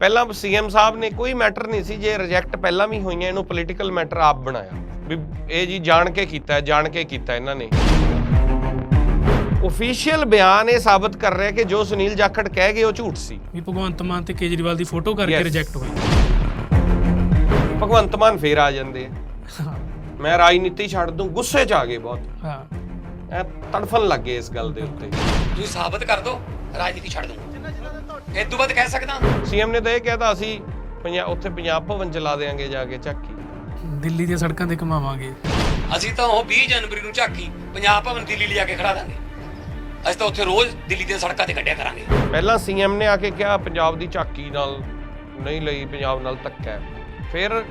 ਪਹਿਲਾਂ ਸੀਐਮ ਸਾਹਿਬ ਨੇ ਕੋਈ ਮੈਟਰ ਨਹੀਂ ਸੀ ਜੇ ਰਿਜੈਕਟ ਪਹਿਲਾਂ ਵੀ ਹੋਈਆਂ ਇਹਨੂੰ ਪੋਲੀਟੀਕਲ ਮੈਟਰ ਆਪ ਬਣਾਇਆ। ਵੀ ਇਹ ਜੀ ਜਾਣ ਕੇ ਕੀਤਾ ਹੈ, ਜਾਣ ਕੇ ਕੀਤਾ ਇਹਨਾਂ ਨੇ। ਅਫੀਸ਼ੀਅਲ ਬਿਆਨ ਇਹ ਸਾਬਤ ਕਰ ਰਿਹਾ ਕਿ ਜੋ ਸੁਨੀਲ ਜਾਖੜ ਕਹਿ ਗਏ ਉਹ ਝੂਠ ਸੀ। ਵੀ ਭਗਵੰਤ ਮਾਨ ਤੇ ਕੇਜਰੀਵਾਲ ਦੀ ਫੋਟੋ ਕਰਕੇ Yes. ਰਿਜੈਕਟ ਹੋਈ ਭਗਵੰਤ ਮਾਨ ਫੇਰ ਆ ਜਾਂਦੇ ਆ। ਮੈਂ ਰਾਜਨੀਤੀ ਛੱਡ ਦੂੰ ਗੁੱਸੇ 'ਚ ਆ ਗਏ ਬਹੁਤ। ਹਾਂ। ਐ ਤੜਫਣ ਲੱਗੇ ਇਸ ਗੱਲ ਦੇ ਉੱਤੇ। ਤੁਸੀਂ ਸਾਬਤ ਕਰ ਦਿਓ ਰਾਜਨੀਤੀ ਛੱਡ ਦੂੰ। ਇਹ ਤੋਂ ਬਾਅਦ ਕਹਿ ਸਕਦਾ। ਸੀਐਮ ਨੇ ਤਾਂ ਇਹ ਕਹਿਤਾ ਅਸੀਂ ਪੰਜਾਬ ਉੱਥੇ ਪੰਜਾਬ ਭਵਨ ਚਲਾ ਦੇਾਂਗੇ ਜਾ ਕੇ ਝਾਕੀ ਦਿੱਲੀ ਦੀਆਂ ਸੜਕਾਂ ਤੇ ਘਮਾਵਾਂਗੇ। ਅਸੀਂ ਤਾਂ ਉਹ 20 ਜਨਵਰੀ ਨੂੰ ਝਾਕੀ ਪੰਜਾਬ ਭਵਨ ਦਿੱਲੀ ਲਿਜਾ ਕੇ ਖੜਾ ਦਾਂਗੇ। ਅਸੀਂ ਤਾਂ ਉੱਥੇ ਰੋਜ਼ ਦਿੱਲੀ ਦੀਆਂ ਸੜਕਾਂ ਤੇ ਕੱਢਿਆ ਕਰਾਂਗੇ। ਪਹਿਲਾਂ ਸੀਐਮ ਨੇ ਆ ਕੇ ਕਿਹਾ ਪੰਜਾਬ ਦੀ ਝਾਕੀ ਨਾਲ ਨਹੀਂ ਲਈ ਪੰਜਾਬ ਨਾਲ ਧੱਕਾ ਫਿਰ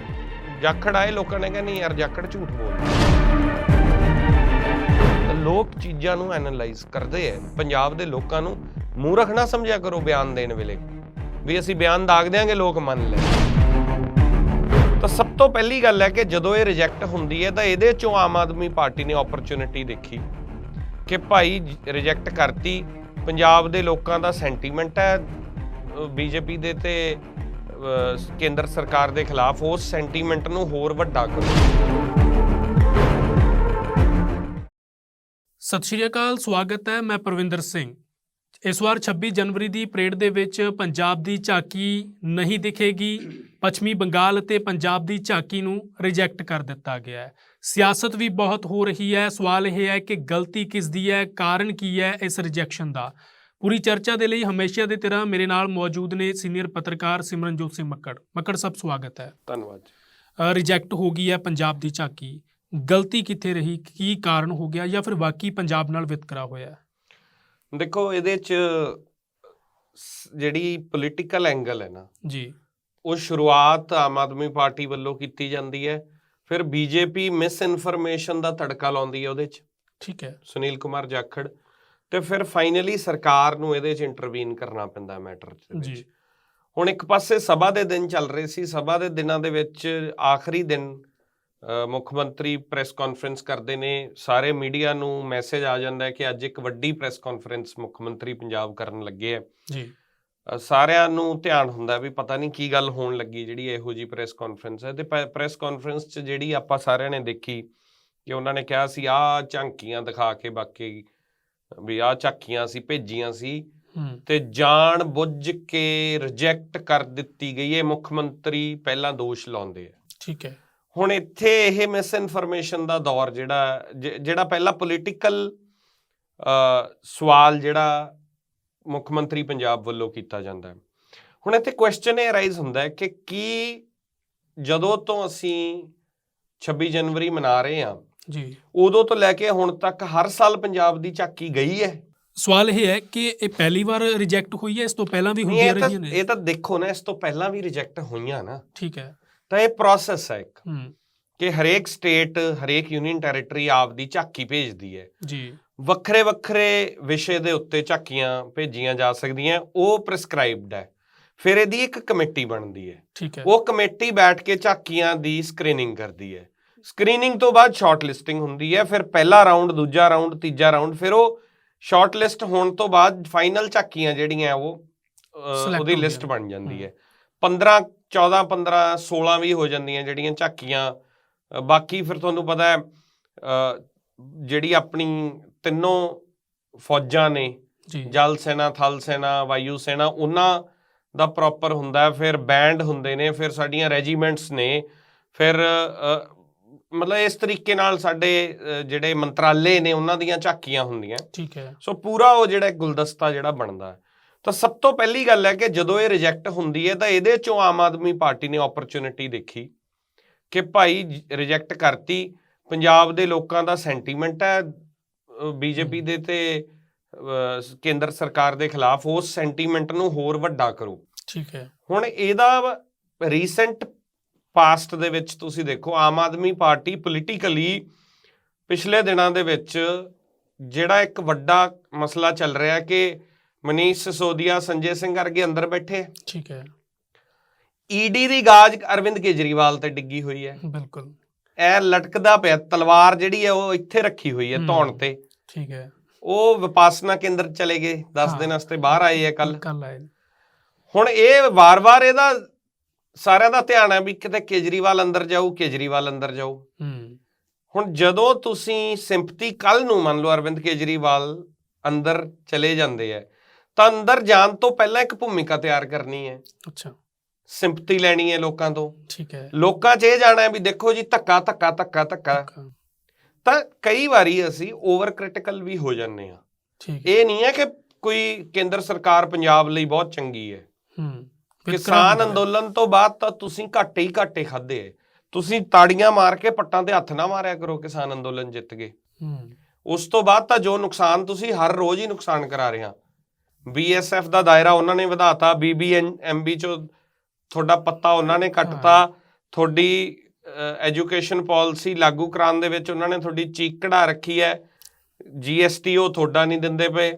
ਜਾਖੜ ਆਏ ਲੋਕਾਂ ਨੇ ਕਿਹਾ ਨਹੀਂ ਯਾਰ ਜਾਖੜ ਝੂਠ ਬੋਲਦਾ ਤਾਂ ਲੋਕ ਚੀਜ਼ਾਂ ਨੂੰ ਐਨਾਲਾਈਜ਼ ਕਰਦੇ ਐ ਪੰਜਾਬ ਦੇ ਲੋਕਾਂ ਨੂੰ। ਮੂੰਹ ਰੱਖਣਾ ਸਮਝਿਆ ਕਰੋ ਬਿਆਨ ਦੇਣ ਵੇਲੇ, ਵੀ ਅਸੀਂ ਬਿਆਨ ਦਾਗ ਦਿਆਂਗੇ, ਲੋਕ ਮੰਨ ਲੈ ਤਾਂ ਸਭ ਤੋਂ ਪਹਿਲੀ ਗੱਲ ਹੈ ਕਿ ਜਦੋਂ ਇਹ ਰਿਜੈਕਟ ਹੁੰਦੀ ਹੈ, ਤਾਂ ਇਹਦੇ ਚੋਂ ਆਮ ਆਦਮੀ ਪਾਰਟੀ ਨੇ ਓਪਰਚੁਨਿਟੀ ਦੇਖੀ ਕਿ ਭਾਈ ਰਿਜੈਕਟ ਕਰਤੀ, ਪੰਜਾਬ ਦੇ ਲੋਕਾਂ ਦਾ ਸੈਂਟੀਮੈਂਟ ਹੈ ਬੀਜੇਪੀ ਦੇ ਤੇ ਕੇਂਦਰ ਸਰਕਾਰ ਦੇ ਖਿਲਾਫ ਉਸ ਸੈਂਟੀਮੈਂਟ ਨੂੰ ਹੋਰ ਵੱਡਾ ਕਰੋ। ਸਤਿ ਸ਼੍ਰੀ ਅਕਾਲ, ਸਵਾਗਤ ਹੈ ਮੈਂ ਪ੍ਰਵਿੰਦਰ ਸਿੰਘ। ਇਸ ਵਾਰ 26 ਜਨਵਰੀ ਦੀ ਪਰੇਡ ਦੇ ਵਿੱਚ ਪੰਜਾਬ ਦੀ ਝਾਕੀ ਨਹੀਂ ਦਿਖੇਗੀ। ਪੱਛਮੀ ਬੰਗਾਲ ਅਤੇ ਪੰਜਾਬ ਦੀ ਝਾਕੀ ਨੂੰ ਰਿਜੈਕਟ ਕਰ ਦਿੱਤਾ ਗਿਆ ਹੈ। ਸਿਆਸਤ ਵੀ ਬਹੁਤ ਹੋ ਰਹੀ ਹੈ। ਸਵਾਲ ਇਹ ਹੈ ਕਿ ਗਲਤੀ ਕਿਸ ਦੀ ਹੈ? ਕਾਰਨ ਕੀ ਹੈ ਇਸ ਰਿਜੈਕਸ਼ਨ ਦਾ? ਪੂਰੀ ਚਰਚਾ ਦੇ ਲਈ ਹਮੇਸ਼ਾ ਦੀ ਤਰ੍ਹਾਂ ਮੇਰੇ ਨਾਲ ਮੌਜੂਦ ਨੇ ਸੀਨੀਅਰ ਪੱਤਰਕਾਰ ਸਿਮਰਨਜੋਤ ਸਿੰਘ ਮੱਕੜ। ਮੱਕੜ ਸਭ ਸਵਾਗਤ ਹੈ। ਧੰਨਵਾਦ ਰਿਜੈਕਟ ਹੋ ਗਈ ਹੈ ਪੰਜਾਬ ਦੀ ਝਾਕੀ। ਗਲਤੀ ਕਿੱਥੇ ਰਹੀ? ਕੀ ਕਾਰਨ ਹੋ ਗਿਆ ਜਾਂ ਫਿਰ ਵਾਕਈ ਪੰਜਾਬ ਨਾਲ ਵਿਤਕਰਾ ਹੋਇਆ? ਦੇਖੋ ਇਹਦੇ ਚ ਜਿਹੜੀ ਪੋਲੀਟੀਕਲ ਐਂਗਲ ਹੈ ਨਾ ਜੀ। ਉਹ ਸ਼ੁਰੂਆਤ ਆਮ ਆਦਮੀ ਪਾਰਟੀ ਵੱਲੋਂ ਕੀਤੀ ਜਾਂਦੀ ਹੈ। ਫਿਰ ਬੀਜੇਪੀ ਮਿਸ ਇਨਫੋਰਮੇਸ਼ਨ ਦਾ ਤੜਕਾ ਲਾਉਂਦੀ ਹੈ ਉਹਦੇ ਚ। ਠੀਕ ਹੈ। ਸੁਨੀਲ ਕੁਮਾਰ ਜਾਖੜ। ਤੇ ਫਿਰ ਫਾਈਨਲੀ ਸਰਕਾਰ ਨੂੰ ਇਹਦੇ ਚ ਇੰਟਰਵੀਨ ਕਰਨਾ ਪੈਂਦਾ ਮੈਟਰ ਦੇ ਜੀ। ਹੁਣ ਇੱਕ ਪਾਸੇ ਸਭਾ ਦੇ ਦਿਨ ਚੱਲ ਰਹੇ ਸੀ। ਸਭਾ ਦੇ ਦਿਨਾਂ ਦੇ ਵਿੱਚ ਆਖਰੀ ਦਿਨ ਮੁੱਖ ਮੰਤਰੀ ਪ੍ਰੈਸ ਕਾਨਫਰੰਸ ਕਰਦੇ ਨੇ ਸਾਰੇ ਮੀਡੀਆ ਨੂੰ ਮੈਸੇਜ ਆ ਜਾਂਦਾ ਹੈ ਕਿ ਅੱਜ ਇੱਕ ਵੱਡੀ ਪ੍ਰੈਸ ਕਾਨਫਰੰਸ ਮੁੱਖ ਮੰਤਰੀ ਪੰਜਾਬ ਕਰਨ ਲੱਗੇ ਹੈ। ਜੀ। ਸਾਰਿਆਂ ਨੂੰ ਧਿਆਨ ਹੁੰਦਾ ਵੀ ਪਤਾ ਨਹੀਂ ਕੀ ਗੱਲ ਹੋਣ ਲੱਗੀ ਜਿਹੜੀ ਇਹੋ ਜੀ ਪ੍ਰੈਸ ਕਾਨਫਰੰਸ ਹੈ। ਤੇ ਪ੍ਰੈਸ ਕਾਨਫਰੰਸ 'ਚ ਜਿਹੜੀ ਆਪਾਂ ਸਾਰਿਆਂ ਨੇ ਦੇਖੀ ਕਿ ਉਹਨਾਂ ਨੇ ਕਿਹਾ ਸੀ ਆਹ ਝਾਂਕੀਆਂ ਦਿਖਾ ਕੇ ਬਾਕੀ ਵੀ ਆਹ ਝਾਕੀਆਂ ਸੀ ਭੇਜੀਆਂ ਸੀ। ਤੇ ਜਾਣ ਬੁੱਝ ਕੇ ਰਿਜੈਕਟ ਕਰ ਦਿੱਤੀ ਗਈ। ਇਹ ਮੁੱਖ ਮੰਤਰੀ ਪਹਿਲਾਂ ਦੋਸ਼ ਲਾਉਂਦੇ ਆ। ਠੀਕ ਹੈ। ਹੁਣ ਇੱਥੇ ਇਹ ਮਿਸ ਇਨਫੋਰਮੇਸ਼ਨ ਦਾ ਦੌਰ ਜਿਹੜਾ ਜਿਹੜਾ ਪਹਿਲਾਂ ਪੋਲੀਟੀਕਲ ਸਵਾਲ ਜਿਹੜਾ ਮੁੱਖ ਮੰਤਰੀ ਪੰਜਾਬ ਵੱਲੋਂ ਕੀਤਾ ਜਾਂਦਾ ਹੈ। ਹੁਣ ਇੱਥੇ ਕੁਐਸਚਨ ਇਹ ਅਰਾਈਜ਼ ਹੁੰਦਾ ਹੈ ਕਿ ਕੀ ਜਦੋਂ ਤੋਂ ਅਸੀਂ 26 ਜਨਵਰੀ ਮਨਾ ਰਹੇ ਹਾਂ ਜੀ। ਉਦੋਂ ਤੋਂ ਲੈ ਕੇ ਹੁਣ ਤੱਕ ਹਰ ਸਾਲ ਪੰਜਾਬ ਦੀ ਝਾਕੀ ਗਈ ਹੈ? ਸਵਾਲ ਇਹ ਹੈ ਕਿ ਇਹ ਪਹਿਲੀ ਵਾਰ ਰਿਜੈਕਟ ਹੋਈ ਹੈ ਇਸ ਤੋਂ ਪਹਿਲਾਂ ਵੀ ਹੁੰਦੀਆਂ ਰਹੀਆਂ ਨੇ? ਇਹ ਤਾਂ ਦੇਖੋ ਨਾ ਇਸ ਤੋਂ ਪਹਿਲਾਂ ਵੀ ਰਿਜੈਕਟ ਹੋਈਆਂ ਨਾ। ਠੀਕ ਹੈ। ਤਾਂ ਇਹ ਪ੍ਰੋਸੈਸ ਹੈ ਇੱਕ ਕਿ ਹਰੇਕ ਸਟੇਟ ਹਰੇਕ ਯੂਨੀਅਨ ਟੈਰੀਟਰੀ ਆਪਦੀ ਝਾਕੀ ਭੇਜਦੀ ਹੈ। ਜੀ। ਵੱਖਰੇ ਵੱਖਰੇ ਵਿਸ਼ੇ ਦੇ ਉੱਤੇ ਝਾਕੀਆਂ ਭੇਜੀਆਂ ਜਾ ਸਕਦੀਆਂ ਉਹ ਪ੍ਰਿਸਕ੍ਰਾਈਬਡ ਹੈ। ਫਿਰ ਇਹਦੀ ਇੱਕ ਕਮੇਟੀ ਬਣਦੀ ਹੈ। ਠੀਕ ਹੈ। ਉਹ ਕਮੇਟੀ ਬੈਠ ਕੇ ਝਾਕੀਆਂ ਦੀ ਸਕਰੀਨਿੰਗ ਕਰਦੀ ਹੈ। ਸਕਰੀਨਿੰਗ ਤੋਂ ਬਾਅਦ ਸ਼ਾਰਟ ਲਿਸਟਿੰਗ ਹੁੰਦੀ ਹੈ ਫਿਰ ਪਹਿਲਾ ਰਾਉਂਡ ਦੂਜਾ ਰਾਉਂਡ ਤੀਜਾ ਰਾਉਂਡ ਫਿਰ ਉਹ ਸ਼ਾਰਟ ਲਿਸਟ ਹੋਣ ਤੋਂ ਬਾਅਦ ਫਾਈਨਲ ਝਾਕੀਆਂ ਜਿਹੜੀਆਂ ਉਹ ਉਹਦੀ ਲਿਸਟ। ਬਣ ਜਾਂਦੀ ਹੈ। 15 14 15 16 ਵੀ ਹੋ ਜਾਂਦੀਆਂ ਜਿਹੜੀਆਂ ਝਾਕੀਆਂ। ਬਾਕੀ ਫਿਰ ਤੁਹਾਨੂੰ ਪਤਾ ਹੈ ਜਿਹੜੀ ਆਪਣੀ ਤਿੰਨੋਂ ਫੌਜਾਂ ਨੇ ਜਲ ਸੈਨਾ ਥਲ ਸੈਨਾ ਵਾਯੂ ਸੈਨਾ ਉਹਨਾਂ ਦਾ ਪ੍ਰੋਪਰ ਹੁੰਦਾ ਫਿਰ ਬੈਂਡ ਹੁੰਦੇ ਨੇ ਫਿਰ ਸਾਡੀਆਂ ਰੈਜੀਮੈਂਟਸ ਨੇ ਫਿਰ ਮਤਲਬ ਇਸ ਤਰੀਕੇ ਨਾਲ ਸਾਡੇ ਜਿਹੜੇ ਮੰਤਰਾਲੇ ਨੇ ਉਹਨਾਂ ਦੀਆਂ ਝਾਕੀਆਂ ਹੁੰਦੀਆਂ। ਠੀਕ ਹੈ। ਸੋ ਪੂਰਾ ਉਹ ਜਿਹੜਾ ਗੁਲਦਸਤਾ ਜਿਹੜਾ ਬਣਦਾ ਹੈ। ਤਾਂ ਸਭ ਤੋਂ ਪਹਿਲੀ ਗੱਲ ਹੈ ਕਿ ਜਦੋਂ ਇਹ ਰਿਜੈਕਟ ਹੁੰਦੀ ਹੈ ਤਾਂ ਇਹਦੇ ਚੋਂ ਆਮ ਆਦਮੀ ਪਾਰਟੀ ਨੇ ਓਪਰਚੁਨਿਟੀ ਦੇਖੀ ਕਿ ਭਾਈ ਰਿਜੈਕਟ ਕਰਤੀ। ਪੰਜਾਬ ਦੇ ਲੋਕਾਂ ਦਾ ਸੈਂਟੀਮੈਂਟ ਹੈ। ਬੀਜੇਪੀ ਦੇ ਤੇ ਕੇਂਦਰ ਸਰਕਾਰ ਦੇ ਖਿਲਾਫ ਉਸ ਸੈਂਟੀਮੈਂਟ ਨੂੰ ਹੋਰ ਵੱਡਾ ਕਰੋ। ਠੀਕ ਹੈ। ਹੁਣ ਇਹਦਾ ਰੀਸੈਂਟ ਪਾਸਟ ਦੇ ਵਿੱਚ ਤੁਸੀਂ ਦੇਖੋ ਆਮ ਆਦਮੀ ਪਾਰਟੀ ਪੋਲੀਟੀਕਲੀ ਪਿਛਲੇ ਦਿਨਾਂ ਦੇ ਵਿੱਚ ਜਿਹੜਾ ਇੱਕ ਵੱਡਾ ਮਸਲਾ ਚੱਲ ਰਿਹਾ ਕਿ ਮਨੀਸ਼ ਸਿਸੋਦੀਆ ਸੰਜੇ ਸਿੰਘ ਵਰਗੇ ਅੰਦਰ ਬੈਠੇ। ਠੀਕ ਹੈ। ਈਡੀ ਦੀ ਗਾਜ ਅਰਵਿੰਦ ਕੇਜਰੀਵਾਲ ਤੇ ਡਿੱਗੀ ਹੋਈ ਹੈ। ਬਿਲਕੁਲ। ਇਹ ਲਟਕਦਾ ਪਿਆ ਤਲਵਾਰ ਜਿਹੜੀ ਹੈ ਉਹ ਇੱਥੇ ਰੱਖੀ ਹੋਈ ਹੈ। ਧੌਣ ਤੇ। ਠੀਕ ਹੈ। ਉਹ ਵਿਪਾਸਨਾ ਕੇਂਦਰ ਚਲੇ ਗਏ 10 ਹਾਂ। ਦਿਨ ਵਾਸਤੇ ਬਾਹਰ ਆਏ ਆ ਕੱਲ ਕੱਲ ਆਏ ਹੁਣ ਇਹ ਵਾਰ-ਵਾਰ ਇਹਦਾ ਸਾਰਿਆਂ ਦਾ ਧਿਆਨ ਹੈ ਵੀ ਕਿਤੇ ਕੇਜਰੀਵਾਲ ਅੰਦਰ ਜਾਊ ਕੇਜਰੀਵਾਲ ਅੰਦਰ ਜਾਊ। ਹੂੰ। ਹੁਣ ਜਦੋਂ ਤੁਸੀਂ ਸਿੰਪਥੀ ਕੱਲ ਨੂੰ ਮੰਨ ਲਓ ਅਰਵਿੰਦ ਕੇਜਰੀਵਾਲ ਅੰਦਰ ਚਲੇ ਜਾਂਦੇ ਆ ਤਾਂ ਅੰਦਰ ਜਾਣ ਤੋਂ ਪਹਿਲਾਂ ਇੱਕ ਭੂਮਿਕਾ ਤਿਆਰ ਕਰਨੀ ਹੈ। ਅੱਛਾ। ਸਿੰਪਥੀ ਲੈਣੀ ਹੈ ਲੋਕਾਂ ਤੋਂ। ਠੀਕ ਹੈ। ਲੋਕਾਂ 'ਚ ਇਹ ਜਾਣਾ ਹੈ ਵੀ ਦੇਖੋ ਜੀ ਧੱਕਾ ਧੱਕਾ ਧੱਕਾ ਧੱਕਾ। ਤਾਂ ਕਈ ਵਾਰੀ ਅਸੀਂ ਓਵਰ ਕ੍ਰਿਟੀਕਲ ਵੀ ਹੋ ਜਾਂਦੇ ਆ ਠੀਕ ਇਹ ਨਹੀਂ ਹੈ ਕਿ ਕੋਈ ਕੇਂਦਰ ਸਰਕਾਰ ਪੰਜਾਬ ਲਈ ਬਹੁਤ ਚੰਗੀ ਹੈ। ਹੂੰ। ਕਿਸਾਨ ਅੰਦੋਲਨ ਤੋਂ ਬਾਅਦ ਤਾਂ ਤੁਸੀਂ ਘਾਟੇ ਹੀ ਘਾਟੇ ਖਾਦੇ ਹੈ। ਤੁਸੀਂ ਤਾੜੀਆਂ ਮਾਰ ਕੇ ਪੱਟਾਂ ਤੇ ਹੱਥ ਨਾ ਮਾਰਿਆ ਕਰੋ ਕਿਸਾਨ ਅੰਦੋਲਨ ਜਿੱਤ ਗਏ ਹੂੰ। ਉਸ ਤੋਂ ਬਾਅਦ ਤਾਂ ਜੋ ਨੁਕਸਾਨ ਤੁਸੀਂ ਹਰ ਰੋਜ਼ ਹੀ ਨੁਕਸਾਨ ਕਰਾ ਰਹੇ ਆ ਬੀਐਸਐਫ ਦਾ ਦਾਇਰਾ ਉਹਨਾਂ ਨੇ ਵਧਾਤਾ ਬੀਬੀਐਨਐਮਬੀ ਚੋਂ ਤੁਹਾਡਾ ਪੱਤਾ ਉਹਨਾਂ ਨੇ ਕੱਟਤਾ। ਤੁਹਾਡੀ ਐਜੂਕੇਸ਼ਨ ਪਾਲਿਸੀ ਲਾਗੂ ਕਰਾਉਣ ਦੇ ਵਿੱਚ ਉਹਨਾਂ ਨੇ ਤੁਹਾਡੀ ਚੀਕ ਕਢਾ ਰੱਖੀ ਹੈ। ਜੀਐਸਟੀ ਉਹ ਤੁਹਾਡਾ ਨਹੀਂ ਦਿੰਦੇ ਪਏ।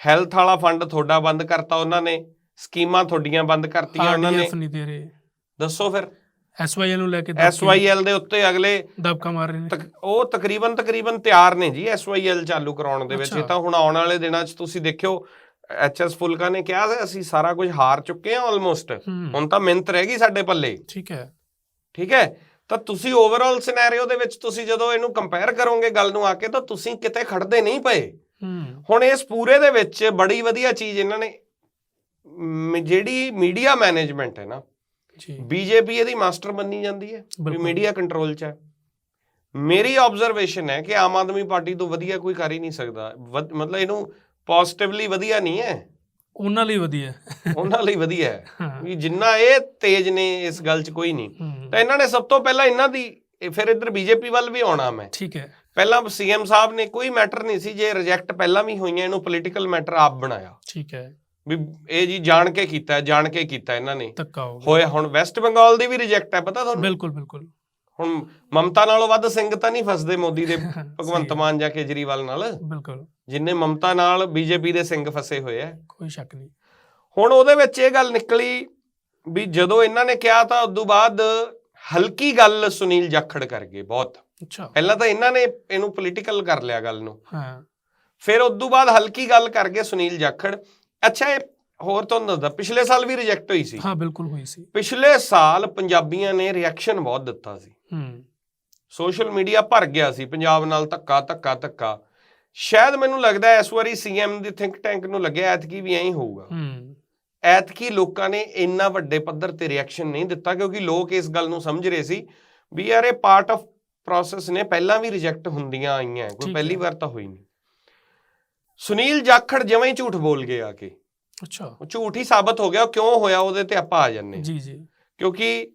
ਹੈਲਥ ਵਾਲਾ ਫੰਡ ਤੁਹਾਡਾ ਬੰਦ ਕਰਤਾ ਉਹਨਾਂ ਨੇ। ਸਕੀਮਾਂ ਤੁਹਾਡੀਆਂ ਬੰਦ ਕਰਤੀਆਂ ਉਹਨਾਂ ਨੇ। ਆਰਡੀਐਫ ਨਹੀਂ ਦੇ ਰਹੇ। ਦੱਸੋ ਫਿਰ। ਐਸਵਾਈਐਲ ਨੂੰ ਲੈ ਕੇ ਐਸਵਾਈਐਲ ਦੇ ਉੱਤੇ ਅਗਲੇ ਦਬਕਾ ਮਾਰ ਰਹੇ ਨੇ। ਉਹ ਤਕਰੀਬਨ ਤਕਰੀਬਨ ਤਿਆਰ ਨੇ ਜੀ ਐਸਵਾਈਐਲ ਚਾਲੂ ਕਰਾਉਣ ਦੇ ਵਿੱਚ। ਇਹ ਤਾਂ ਹੁਣ ਆਉਣ ਵਾਲੇ ਦਿਨਾਂ 'ਚ ਤੁਸੀਂ ਦੇਖਿਓ ਐਚਐਸ ਫੁਲਕਾ ਨੇ ਕਿਹਾ ਅਸੀਂ ਸਾਰਾ ਕੁਝ ਹਾਰ ਚੁੱਕੇ ਹਾਂ ਆਲਮੋਸਟ ਹੁਣ ਤਾਂ ਮਿਹਨਤ ਰਹਿ ਗਈ ਸਾਡੇ ਪੱਲੇ। ਠੀਕ ਹੈ। ਠੀਕ ਹੈ? ਤਾਂ ਤੁਸੀਂ ਓਵਰਆਲ ਸਿਨੈਰੀਓ ਦੇ ਵਿੱਚ ਤੁਸੀਂ ਜਦੋਂ ਇਹਨੂੰ ਕੰਪੇਅਰ ਕਰੋਗੇ ਗੱਲ ਨੂੰ ਆ ਕੇ ਤਾਂ ਤੁਸੀਂ ਕਿਤੇ ਖੜਦੇ ਨਹੀਂ ਪਏ। ਹੁਣ ਇਸ ਪੂਰੇ ਦੇ ਵਿੱਚ ਬੜੀ ਵਧੀਆ ਚੀਜ਼ ਇਹਨਾਂ ਨੇ ਜਿਹੜੀ ਮੀਡੀਆ ਮੈਨੇਜਮੈਂਟ ਹੈ ਨਾ ਜੀ। ਬੀਜੇਪੀ ਇਹਦੀ ਮਾਸਟਰ ਮੰਨੀ ਜਾਂਦੀ ਹੈ ਵੀ। ਮੀਡੀਆ ਕੰਟਰੋਲ 'ਚ ਹੈ। ਮੇਰੀ ਆਬਜ਼ਰਵੇਸ਼ਨ ਹੈ ਕਿ ਆਮ ਆਦਮੀ ਪਾਰਟੀ ਤੋਂ ਵਧੀਆ ਕੋਈ ਕਰ ਹੀ ਨਹੀਂ ਸਕਦਾ। ਮਤਲਬ ਇਹਨੂੰ ਪੋਜ਼ਿਟਿਵਲੀ ਵਧੀਆ ਨਹੀਂ ਹੈ। ਉਹਨਾਂ ਲਈ ਵਧੀਆ ਉਹਨਾਂ ਲਈ ਵਧੀਆ ਹੈ। ਵੀ ਜਿੰਨਾ ਇਹ ਤੇਜ਼ ਨੇ ਇਸ ਗੱਲ 'ਚ ਕੋਈ ਨਹੀਂ। ਤਾਂ ਇਹਨਾਂ ਨੇ ਸਭ ਤੋਂ ਪਹਿਲਾਂ ਇਹਨਾਂ ਦੀ ਫਿਰ ਇੱਧਰ ਬੀਜੇਪੀ ਵੱਲ ਵੀ ਆਉਣਾ ਮੈਂ। ਠੀਕ ਹੈ। ਪਹਿਲਾਂ ਸੀਐਮ ਸਾਹਿਬ ਨੇ ਕੋਈ ਮੈਟਰ ਨਹੀਂ ਸੀ ਜੇ ਰਿਜੈਕਟ ਪਹਿਲਾਂ ਵੀ ਹੋਈਆਂ ਇਹਨੂੰ ਪੋਲੀਟੀਕਲ ਮੈਟਰ ਆਪ ਬਣਾਇਆ। ਠੀਕ ਹੈ। ਵੀ ਇਹ ਜੀ ਜਾਣ ਕੇ ਕੀਤਾ ਹੈ, ਜਾਣ ਕੇ ਕੀਤਾ ਇਹਨਾਂ ਨੇ। ਧੱਕਾ ਹੋ ਹੋਇਆ ਹੁਣ ਵੈਸਟ ਬੰਗਾਲ ਦੀ ਵੀ ਰਿਜੈਕਟ ਹੈ ਪਤਾ ਤੁਹਾਨੂੰ? ਬਿਲਕੁਲ ਬਿਲਕੁਲ। ਹੁਣ ਮਮਤਾ ਨਾਲੋਂ ਵੱਧ ਸਿੰਘ ਤਾਂ ਨਹੀਂ ਫਸਦੇ ਮੋਦੀ ਦੇ ਭਗਵੰਤ। ਮਾਨ ਜਾਂ ਕੇਜਰੀਵਾਲ ਨਾਲ? ਬਿਲਕੁਲ। ਜਿੰਨੇ ਮਮਤਾ ਨਾਲ ਬੀਜੇਪੀ ਦੇ ਸਿੰਘ ਫਸੇ ਹੋਏ ਆ। ਕੋਈ ਸ਼ੱਕ ਨਹੀਂ। ਹੁਣ ਉਹਦੇ ਵਿੱਚ ਇਹ ਗੱਲ ਨਿਕਲੀ ਵੀ ਜਦੋਂ ਇਹਨਾਂ ਨੇ ਕਿਹਾ ਤਾਂ ਉਦੋਂ ਬਾਅਦ ਹਲਕੀ ਗੱਲ ਸੁਨੀਲ ਜਾਖੜ ਕਰ ਗਏ ਬਹੁਤ। ਅੱਛਾ। ਪਹਿਲਾਂ ਤਾਂ ਇਹਨਾਂ ਨੇ ਇਹਨੂੰ ਪੋਲੀਟੀਕਲ ਕਰ ਲਿਆ ਗੱਲ ਨੂੰ। ਹਾਂ। ਫਿਰ ਉਦੋਂ ਬਾਅਦ ਹਲਕੀ ਗੱਲ ਕਰ ਗਏ ਸੁਨੀਲ ਜਾਖੜ। ਅੱਛਾ ਇਹ ਹੋਰ ਤੁਹਾਨੂੰ ਦੱਸਦਾ ਪਿਛਲੇ ਸਾਲ ਵੀ ਰਿਜੈਕਟ ਹੋਈ ਸੀ। ਹਾਂ ਬਿਲਕੁਲ ਹੋਈ ਸੀ। ਪਿਛਲੇ ਸਾਲ ਪੰਜਾਬੀਆਂ ਨੇ ਰਿਐਕਸ਼ਨ ਬਹੁਤ ਦਿੱਤਾ ਸੀ। ਹੂੰ। ਸੋਸ਼ਲ ਮੀਡੀਆ ਭਰ ਗਿਆ ਸੀ ਪੰਜਾਬ ਨਾਲ ਧੱਕਾ ਧੱਕਾ ਧੱਕਾ। ਸ਼ਾਇਦ ਮੈਨੂੰ ਲੱਗਦਾ ਇਸ ਵਾਰੀ ਸੀਐਮ ਦੀ ਥਿੰਕ ਟੈਂਕ ਨੂੰ ਲੱਗਿਆ ਐਤਕੀ ਵੀ ਐਂ ਹੀ ਹੋਊਗਾ। ਹੂੰ। ਐਤਕੀ ਲੋਕਾਂ ਨੇ ਇੰਨਾ ਵੱਡੇ ਪੱਧਰ ਤੇ ਰਿਐਕਸ਼ਨ ਨਹੀਂ ਦਿੱਤਾ ਕਿਉਂਕਿ ਲੋਕ ਇਸ ਗੱਲ ਨੂੰ ਸਮਝ ਰਹੇ ਸੀ ਵੀ ਯਾਰ ਇਹ ਪਾਰਟ ਆਫ ਪ੍ਰੋਸੈਸ ਨੇ ਪਹਿਲਾਂ ਵੀ ਰਿਜੈਕਟ ਹੁੰਦੀਆਂ ਆਈਆਂ ਕੋਈ। ਪਹਿਲੀ ਵਾਰ ਤਾਂ ਹੋਈ ਨਹੀਂ। ਸੁਨੀਲ ਜਾਖੜ ਜਿਵੇਂ ਹੀ ਝੂਠ ਬੋਲ ਗਏ ਆ ਕੇ। ਅੱਛਾ। ਉਹ ਝੂਠ ਹੀ ਸਾਬਤ ਹੋ ਗਿਆ ਕਿਉਂ ਹੋਇਆ ਉਹਦੇ ਤੇ ਆਪਾਂ ਆ ਜੰਨੇ ਜੀ ਜੀ। ਕਿਉਂਕਿ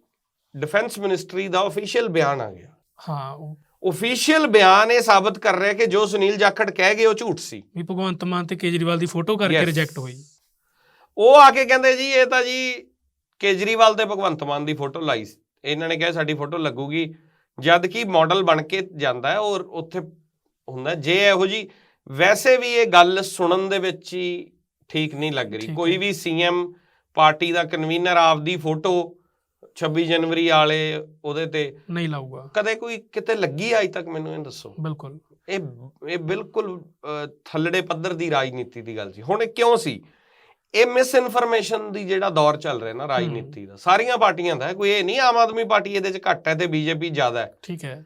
ਡਿਫੈਂਸ ਮਿਨਿਸਟਰੀ ਦਾ ਅਫੀਸ਼ੀਅਲ ਬਿਆਨ ਆ ਗਿਆ। ਹਾਂ ਉਹ ਅਫੀਸ਼ੀਅਲ ਬਿਆਨ ਇਹ ਸਾਬਤ ਕਰ ਰਿਹਾ ਕਿ ਜੋ ਸੁਨੀਲ ਜਾਖੜ ਕਹਿ ਗਏ ਉਹ ਝੂਠ ਸੀ ਵੀ ਭਗਵੰਤ ਮਾਨ ਤੇ ਕੇਜਰੀਵਾਲ ਦੀ ਫੋਟੋ ਕਰਕੇ Yes. ਰਿਜੈਕਟ ਹੋਈ ਉਹ ਆ ਕੇ ਕਹਿੰਦੇ ਜੀ ਇਹ ਤਾਂ ਜੀ ਕੇਜਰੀਵਾਲ ਤੇ ਭਗਵੰਤ ਮਾਨ ਦੀ ਫੋਟੋ ਲਾਈ ਸੀ। ਇਹਨਾਂ ਨੇ ਕਿਹਾ ਸਾਡੀ ਫੋਟੋ ਲੱਗੂਗੀ ਜਦ ਕਿ ਮਾਡਲ ਬਣ ਕੇ ਜਾਂਦਾ ਹੈ ਔਰ ਉੱਥੇ ਹੁੰਦਾ ਜੇ ਇਹੋ ਜੀ ਵੈਸੇ ਵੀ ਇਹ ਗੱਲ ਸੁਣਨ ਦੇ ਵਿੱਚ ਹੀ ਠੀਕ ਨਹੀਂ ਲੱਗ ਰਹੀ ਕੋਈ। ਵੀ ਸੀਐਮ ਪਾਰਟੀ ਦਾ ਕਨਵੀਨਰ ਆਪਦੀ ਫੋਟੋ 26 ਜਨਵਰੀ ਵਾਲੇ ਉਹਦੇ ਤੇ ਨਹੀਂ ਲਾਊਗਾ। ਕਦੇ ਕੋਈ ਕਿਤੇ ਲੱਗੀ ਅੱਜ ਤੱਕ ਮੈਨੂੰ ਇਹ ਦੱਸੋ? ਬਿਲਕੁਲ। ਇਹ ਇਹ ਬਿਲਕੁਲ ਥੱਲੜੇ ਪੱਧਰ ਦੀ ਰਾਜਨੀਤੀ ਦੀ ਗੱਲ ਸੀ। ਹੁਣ ਇਹ ਕਿਉਂ ਸੀ? ਇਹ ਮਿਸ ਇਨਫੋਰਮੇਸ਼ਨ ਦੀ ਜਿਹੜਾ ਦੌਰ ਚੱਲ ਰਿਹਾ ਨਾ ਰਾਜਨੀਤੀ ਦਾ ਸਾਰੀਆਂ ਪਾਰਟੀਆਂ ਦਾ ਕੋਈ ਇਹ ਨਹੀਂ ਆਮ ਆਦਮੀ ਪਾਰਟੀ ਇਹਦੇ 'ਚ ਘੱਟ ਹੈ ਤੇ ਬੀਜੇਪੀ ਜ਼ਿਆਦਾ ਹੈ। ਠੀਕ ਹੈ।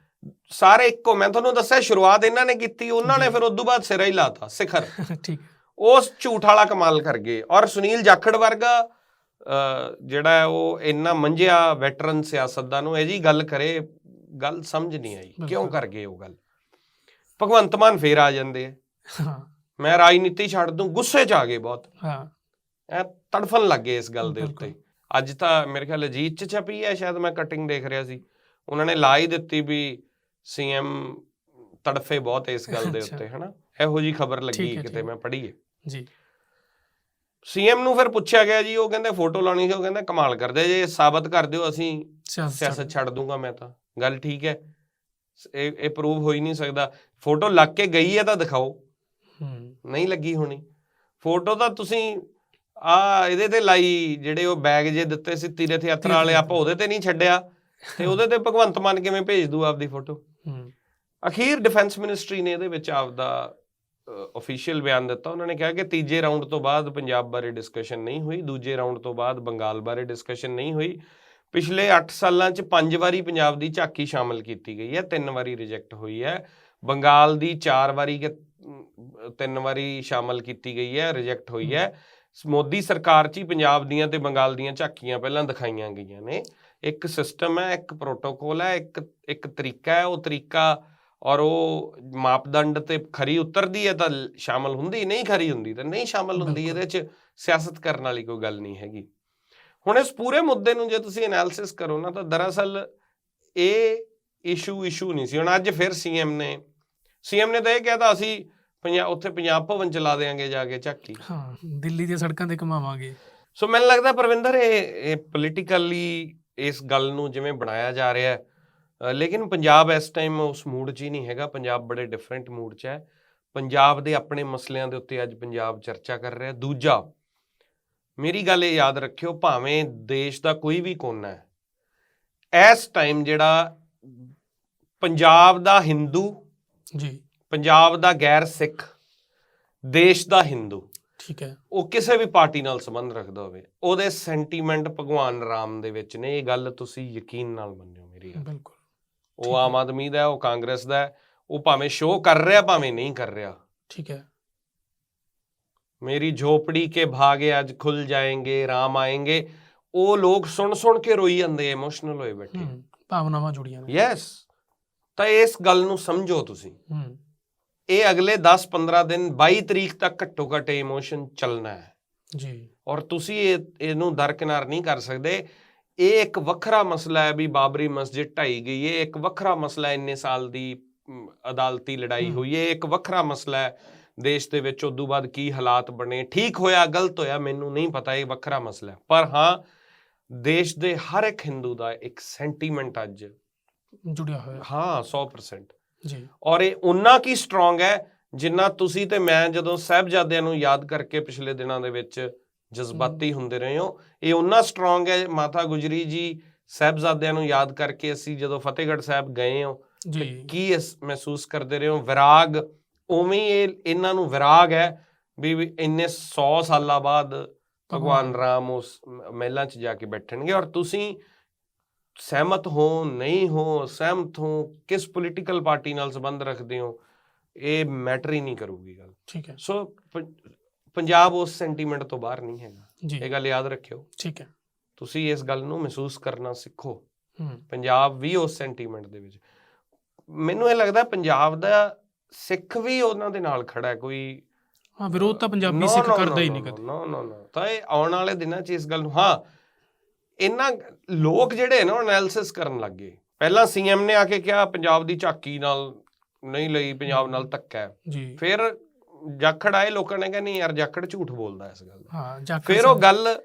ਸਾਰੇ ਇੱਕੋ ਮੈਂ ਤੁਹਾਨੂੰ ਦੱਸਿਆ ਸ਼ੁਰੂਆਤ ਇਹਨਾਂ ਨੇ ਕੀਤੀ ਉਹਨਾਂ ਨੇ ਫਿਰ ਉਦੋਂ ਬਾਅਦ ਸਿਰਾ ਹੀ ਲਾਤਾ ਸਿਖਰ। ਠੀਕ। ਉਸ ਝੂਠ ਵਾਲਾ ਕਮਾਲ ਕਰ ਗਏ। ਔਰ ਸੁਨੀਲ ਜਾਖੜ ਵਰਗਾ ਜਿਹੜਾ ਉਹ ਇੰਨਾ ਮੰਝਿਆ ਵੈਟਰਨ ਸਿਆਸਤਦਾਨ ਨੂੰ ਇਹ ਜੀ ਗੱਲ ਕਰੇ ਗੱਲ ਸਮਝ ਨਹੀਂ ਆਈ। ਕਿਉਂ। ਕਰ ਗਏ ਉਹ ਗੱਲ? ਭਗਵੰਤ ਮਾਨ ਫੇਰ ਆ ਜਾਂਦੇ ਆ। ਮੈਂ ਰਾਜਨੀਤੀ ਛੱਡ ਦੂੰ ਗੁੱਸੇ 'ਚ ਆ ਗਏ ਬਹੁਤ। ਹਾਂ। ਐ ਤੜਫਣ ਲੱਗ ਇਸ ਗੱਲ ਦੇ। ਉੱਤੇ। ਅੱਜ ਤਾਂ ਮੇਰੇ ਖਿਆਲ ਅਜੀਤ 'ਚ ਛਪੀ ਹੈ ਸ਼ਾਇਦ ਮੈਂ ਕਟਿੰਗ ਦੇਖ ਰਿਹਾ ਸੀ। ਉਹਨਾਂ ਨੇ ਲਾ ਹੀ ਦਿੱਤੀ ਵੀ ਸੀਐਮ ਤੜਫੇ ਬਹੁਤ ਇਸ ਗੱਲ ਦੇ। ਉੱਤੇ ਹਨਾ? ਇਹੋ ਜੀ ਖਬਰ ਲੱਗੀ ਕਿਤੇ। ਮੈਂ ਪੜ੍ਹੀ ਹੈ ਜੀ। ਸੀਐਮ ਨੂੰ ਫਿਰ ਪੁੱਛਿਆ ਗਿਆ ਜੀ ਉਹ ਕਹਿੰਦੇ ਫੋਟੋ ਲਾਉਣੀ ਸੀ ਉਹ ਕਹਿੰਦਾ ਕਮਾਲ ਕਰਦੇ ਜੇ ਸਾਬਤ ਕਰ ਦਿਓ ਅਸੀਂ ਸਿਆਸਤ ਛੱਡ ਦੂੰਗਾ ਮੈਂ ਤਾਂ। ਗੱਲ ਠੀਕ ਹੈ। ਇਹ ਇਹ ਪ੍ਰੂਵ ਹੋ ਹੀ ਨਹੀਂ ਸਕਦਾ। ਫੋਟੋ ਲੱਗ ਕੇ ਗਈ ਹੈ ਤਾਂ ਦਿਖਾਓ। ਹੂੰ। ਨਹੀਂ ਲੱਗੀ ਹੋਣੀ। ਫੋਟੋ ਤਾਂ ਤੁਸੀਂ ਆ ਇਹਦੇ ਤੇ ਲਾਈ ਜਿਹੜੇ ਉਹ ਬੈਗ ਜੇ ਦਿੱਤੇ ਸੀ ਤੀਰਥ ਯਾਤਰਾ ਵਾਲੇ ਆਪਾਂ ਉਹਦੇ ਤੇ ਨਹੀਂ ਛੱਡਿਆ। ਤੇ ਉਹਦੇ ਤੇ ਭਗਵੰਤ ਮਾਨ ਕਿਵੇਂ ਭੇਜ ਦੂ ਆਪਦੀ ਫੋਟੋ? ਹੂੰ। ਅਖੀਰ ਡਿਫੈਂਸ ਮਿਨਿਸਟਰੀ ਨੇ ਇਹਦੇ ਵਿੱਚ ਆਪਦਾ ਅਫੀਸ਼ੀਅਲ ਬਿਆਨ ਦਿੱਤਾ। ਉਹਨਾਂ ਨੇ ਕਿਹਾ ਕਿ ਤੀਜੇ ਰਾਉਂਡ ਤੋਂ ਬਾਅਦ ਪੰਜਾਬ ਬਾਰੇ ਡਿਸਕਸ਼ਨ ਨਹੀਂ ਹੋਈ। ਦੂਜੇ ਰਾਉਂਡ ਤੋਂ ਬਾਅਦ ਬੰਗਾਲ ਬਾਰੇ ਡਿਸਕਸ਼ਨ ਨਹੀਂ ਹੋਈ। ਪਿਛਲੇ 8 ਸਾਲਾਂ 'ਚ ਪੰਜ ਵਾਰੀ ਪੰਜਾਬ ਦੀ ਝਾਕੀ ਸ਼ਾਮਲ ਕੀਤੀ ਗਈ ਹੈ। ਤਿੰਨ ਵਾਰੀ ਰਿਜੈਕਟ ਹੋਈ ਹੈ। ਬੰਗਾਲ ਦੀ ਚਾਰ ਵਾਰੀ ਕਿ ਅਮ, ਤਿੰਨ ਵਾਰੀ ਸ਼ਾਮਲ ਕੀਤੀ ਗਈ ਹੈ। ਰਿਜੈਕਟ ਹੋਈ ਹੈ। ਮੋਦੀ ਸਰਕਾਰ 'ਚ ਹੀ ਪੰਜਾਬ ਦੀਆਂ ਤੇ ਬੰਗਾਲ ਦੀਆਂ ਝਾਕੀਆਂ ਪਹਿਲਾਂ ਦਿਖਾਈਆਂ ਗਈਆਂ ਨੇ। ਇੱਕ ਸਿਸਟਮ ਹੈ ਇੱਕ ਪ੍ਰੋਟੋਕੋਲ ਹੈ ਇੱਕ ਇੱਕ ਤਰੀਕਾ ਹੈ। ਉਹ ਤਰੀਕਾ ਔਰ ਉਹ ਮਾਪਦੰਡ ਤੇ ਖਰੀ ਉਤਰਦੀ ਹੈ ਤਾਂ ਸ਼ਾਮਲ ਹੁੰਦੀ ਨਹੀਂ ਖਰੀ ਹੁੰਦੀ ਤਾਂ ਨਹੀਂ ਸ਼ਾਮਲ ਹੁੰਦੀ। ਇਹਦੇ 'ਚ ਸਿਆਸਤ ਕਰਨ ਵਾਲੀ ਕੋਈ ਗੱਲ ਨਹੀਂ ਹੈਗੀ। ਹੁਣ ਇਸ ਪੂਰੇ ਮੁੱਦੇ ਨੂੰ ਜੇ ਤੁਸੀਂ ਐਨਾਲਿਸਿਸ ਕਰੋ ਨਾ ਤਾਂ ਦਰਅਸਲ ਇਹ ਇਸ਼ੂ ਇਸ਼ੂ ਨਹੀਂ ਸੀ। ਹੁਣ ਅੱਜ ਫਿਰ ਸੀਐਮ ਨੇ ਸੀਐਮ ਨੇ ਤਾਂ ਇਹ ਕਹਿਤਾ ਅਸੀਂ ਪੰਜਾਬ ਉੱਥੇ ਪੰਜਾਬ ਭਵਨ ਚਲਾ ਦੇਾਂਗੇ ਜਾ ਕੇ ਝਾਕੀ ਹਾਂ। ਦਿੱਲੀ ਦੀਆਂ ਸੜਕਾਂ ਤੇ ਘਮਾਵਾਂਗੇ। ਸੋ ਮੈਨੂੰ ਲੱਗਦਾ ਪਰਵਿੰਦਰ ਇਹ ਇਹ ਪੋਲੀਟੀਕਲੀ ਇਸ ਗੱਲ ਨੂੰ ਜਿਵੇਂ ਬਣਾਇਆ ਜਾ ਰਿਹਾ ਹੈ ਲੇਕਿਨ ਪੰਜਾਬ ਇਸ ਟਾਈਮ ਉਸ ਮੂਡ 'ਚ ਹੀ ਨਹੀਂ ਹੈਗਾ। ਪੰਜਾਬ ਬੜੇ ਡਿਫਰੈਂਟ ਮੂਡ 'ਚ ਹੈ। ਪੰਜਾਬ ਦੇ ਆਪਣੇ ਮਸਲਿਆਂ ਦੇ ਉੱਤੇ ਅੱਜ ਪੰਜਾਬ ਚਰਚਾ ਕਰ ਰਿਹਾ। ਦੂਜਾ ਮੇਰੀ ਗੱਲ ਇਹ ਯਾਦ ਰੱਖਿਓ ਭਾਵੇਂ ਦੇਸ਼ ਦਾ ਕੋਈ ਵੀ ਕੋਨਾ ਹੈ ਇਸ ਟਾਈਮ ਜਿਹੜਾ ਪੰਜਾਬ ਦਾ ਹਿੰਦੂ ਜੀ। ਪੰਜਾਬ ਦਾ ਗੈਰ ਸਿੱਖ ਦੇਸ਼ ਦਾ ਹਿੰਦੂ ਠੀਕ ਹੈ। ਉਹ ਕਿਸੇ ਵੀ ਪਾਰਟੀ ਨਾਲ ਸੰਬੰਧ ਰੱਖਦਾ ਹੋਵੇ ਉਹਦੇ ਸੈਂਟੀਮੈਂਟ ਭਗਵਾਨ ਰਾਮ ਦੇ ਵਿੱਚ ਨੇ। ਇਹ ਗੱਲ ਤੁਸੀਂ ਯਕੀਨ ਨਾਲ ਮੰਨਿਓ ਮੇਰੀ ਗੱਲ। ਬਿਲਕੁਲ। ਉਹ ਆਮ ਆਦਮੀ ਦਾ ਉਹ ਕਾਂਗਰਸ ਦਾ ਉਹ ਭਾਵੇਂ ਸ਼ੋਅ ਕਰ ਰਿਹਾ ਭਾਵੇਂ ਨਹੀਂ ਕਰ ਰਿਹਾ। ਠੀਕ ਹੈ। ਮੇਰੀ ਝੋਪੜੀ ਕੇ ਭਾਗੇ ਅੱਜ ਖੁੱਲ ਜਾਏਂਗੇ ਰਾਮ ਆਏਂਗੇ। ਉਹ ਲੋਕ ਸੁਣ ਸੁਣ ਕੇ ਰੋਈ ਜਾਂਦੇ ਇਮੋਸ਼ਨਲ ਹੋਏ ਬੈਠੇ। ਭਾਵਨਾਵਾਂ ਜੁੜੀਆਂ ਨੇ। ਯੈਸ ਤਾਂ ਇਸ ਗੱਲ ਨੂੰ ਸਮਝੋ ਤੁਸੀਂ। ਹੂੰ। ਇਹ ਅਗਲੇ 10-15 ਦਿਨ 22 ਤਰੀਕ ਤੱਕ ਘੱਟੋ ਘੱਟ ਇਮੋਸ਼ਨ ਚੱਲਣਾ ਹੈ। ਜੀ। ਔਰ ਤੁਸੀਂ ਇਹ ਇਹਨੂੰ ਦਰਕਿਨਾਰ ਨਹੀਂ ਕਰ ਸਕਦੇ। ਇਹ ਇੱਕ ਵੱਖਰਾ ਮਸਲਾ ਹੈ ਵੀ ਬਾਬਰੀ ਮਸਜਿਦ ਢਾਈ ਗਈ ਹੈ ਇੱਕ ਵੱਖਰਾ ਮਸਲਾ ਇੰਨੇ ਸਾਲ ਦੀ ਅਦਾਲਤੀ ਲੜਾਈ। ਹੋਈ ਹੈ ਇੱਕ ਵੱਖਰਾ ਮਸਲਾ ਹੈ। ਦੇਸ਼ ਦੇ ਵਿੱਚ ਉਦੋਂ ਬਾਅਦ ਕੀ ਹਾਲਾਤ ਬਣੇ ਠੀਕ ਹੋਇਆ ਗਲਤ ਹੋਇਆ ਮੈਨੂੰ ਨਹੀਂ ਪਤਾ ਇਹ ਵੱਖਰਾ ਮਸਲਾ ਹੈ। ਪਰ ਹਾਂ ਦੇਸ਼ ਦੇ ਹਰ ਇੱਕ ਹਿੰਦੂ ਦਾ ਇੱਕ ਸੈਂਟੀਮੈਂਟ ਅੱਜ ਜੁੜਿਆ ਹੋਇਆ। ਹਾਂ 100% ਜੀ। ਔਰ ਇਹ ਉਨਾ ਕੀ ਸਟਰੋਂਗ ਹੈ ਜਿੰਨਾ ਤੁਸੀਂ ਤੇ ਮੈਂ ਜਦੋਂ ਸਾਹਿਬਜ਼ਾਦਿਆਂ ਨੂੰ ਯਾਦ ਕਰਕੇ ਪਿਛਲੇ ਦਿਨਾਂ ਦੇ ਵਿੱਚ ਜਜ਼ਬਾਤੀ ਹੁੰਦੇ ਰਹੇ ਹੋ। ਇਹ ਉਨਾ ਸਟਰੋਂਗ ਹੈ ਮਾਤਾ ਗੁਜਰੀ ਜੀ ਸਾਹਿਬਜ਼ਾਦਿਆਂ ਨੂੰ ਯਾਦ ਕਰਕੇ ਅਸੀਂ ਜਦੋਂ ਫਤਿਹਗੜ੍ਹ ਸਾਹਿਬ ਗਏ ਹਾਂ ਜੀ। ਕੀ ਇਸ ਮਹਿਸੂਸ ਕਰਦੇ ਰਹੇ ਹੋ? ਵਿਰਾਗ ਉਵੇਂ ਇਹ ਇਹਨਾਂ ਨੂੰ ਵਿਰਾਗ ਹੈ ਵੀ ਇੰਨੇ 100 ਸਾਲਾਂ ਬਾਅਦ ਭਗਵਾਨ ਰਾਮ ਉਸ ਮਹਿਲਾਂ 'ਚ ਜਾ ਕੇ ਬੈਠਣਗੇ ਔਰ ਤੁਸੀਂ ਸਹਿਮਤ ਹੋ ਨਹੀਂ ਹੋ ਸਹਿਮਤ ਹੋ ਕਿਸ ਪੋਲੀਟੀਕਲ ਪਾਰਟੀ ਨਾਲ ਸੰਬੰਧ ਰੱਖਦੇ ਹੋ? ਇਹ ਮੈਟਰ ਹੀ ਨਹੀਂ ਕਰੂਗੀ ਗੱਲ। ਠੀਕ ਹੈ। ਸੋ ਪੰਜਾਬ ਉਸ ਸੈਂਟੀਮੈਂਟ ਤੋਂ ਬਾਹਰ ਨਹੀਂ ਹੈਗਾ। ਇਹ ਗੱਲ ਯਾਦ ਰੱਖਿਓ। ਠੀਕ ਹੈ। ਤੁਸੀਂ ਇਸ ਗੱਲ ਨੂੰ ਮਹਿਸੂਸ ਕਰਨਾ ਸਿੱਖੋ। ਪੰਜਾਬ ਵੀ ਉਸ ਸੈਂਟੀਮੈਂਟ ਦੇ ਵਿੱਚ। ਮੈਨੂੰ ਇਹ ਲੱਗਦਾ ਪੰਜਾਬ ਦਾ ਸਿੱਖ ਵੀ ਉਹਨਾਂ ਦੇ ਨਾਲ ਖੜਾ ਹੈ ਕੋਈ ਹਾਂ ਵਿਰੋਧ ਤਾਂ ਪੰਜਾਬੀ ਸਿੱਖ ਕਰਦਾ ਹੀ ਨਹੀਂ ਕਦੇ। no, no, no. ਤਾਂ ਇਹ ਆਉਣ ਵਾਲੇ ਦਿਨਾਂ 'ਚ ਇਸ ਗੱਲ ਨੂੰ ਹਾਂ ਇਹਨਾਂ ਲੋਕ ਜਿਹੜੇ ਨਾ ਐਨਾਲਿਸਿਸ ਕਰਨ ਲੱਗੇ ਪਹਿਲਾਂ ਸੀਐਮ ਨੇ ਆ ਕੇ ਕਿਹਾ ਪੰਜਾਬ ਦੀ ਝਾਕੀ ਨਾਲ ਨਹੀਂ ਲਈ ਪੰਜਾਬ ਨਾਲ ਧੱਕਾ ਹੈ। ਜੀ। ਫਿਰ ਜਾਖੜ ਆਏ ਲੋਕਾਂ ਨੇ ਕਿਹਾ ਨਹੀਂ ਯਾਰ ਜਾਖੜ ਝੂਠ ਬੋਲਦਾ ਇਸ ਗੱਲ ਹਾਂ ਜਾਖੜ ਫਿਰ ਉਹ ਗੱਲ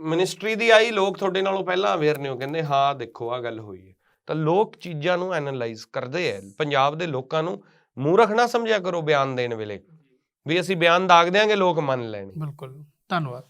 ਮਿਨਿਸਟਰੀ ਦੀ ਆਈ ਲੋਕ ਤੁਹਾਡੇ ਨਾਲੋਂ ਪਹਿਲਾਂ ਅਵੇਅਰ ਨੇ ਉਹ ਕਹਿੰਦੇ ਹਾਂ ਦੇਖੋ ਆ ਗੱਲ ਹੋਈ ਹੈ। ਤਾਂ ਲੋਕ ਚੀਜ਼ਾਂ ਨੂੰ ਐਨਾਲਾਈਜ਼ ਕਰਦੇ ਐ ਪੰਜਾਬ ਦੇ ਲੋਕਾਂ ਨੂੰ ਮੂਰਖ ਨਾ ਸਮਝਿਆ ਕਰੋ ਬਿਆਨ ਦੇਣ ਵੇਲੇ। ਵੀ ਅਸੀਂ ਬਿਆਨ ਦਾਗ ਦਿਆਂਗੇ ਲੋਕ ਮੰਨ ਲੈਣ। ਬਿਲਕੁਲ ਧੰਨਵਾਦ।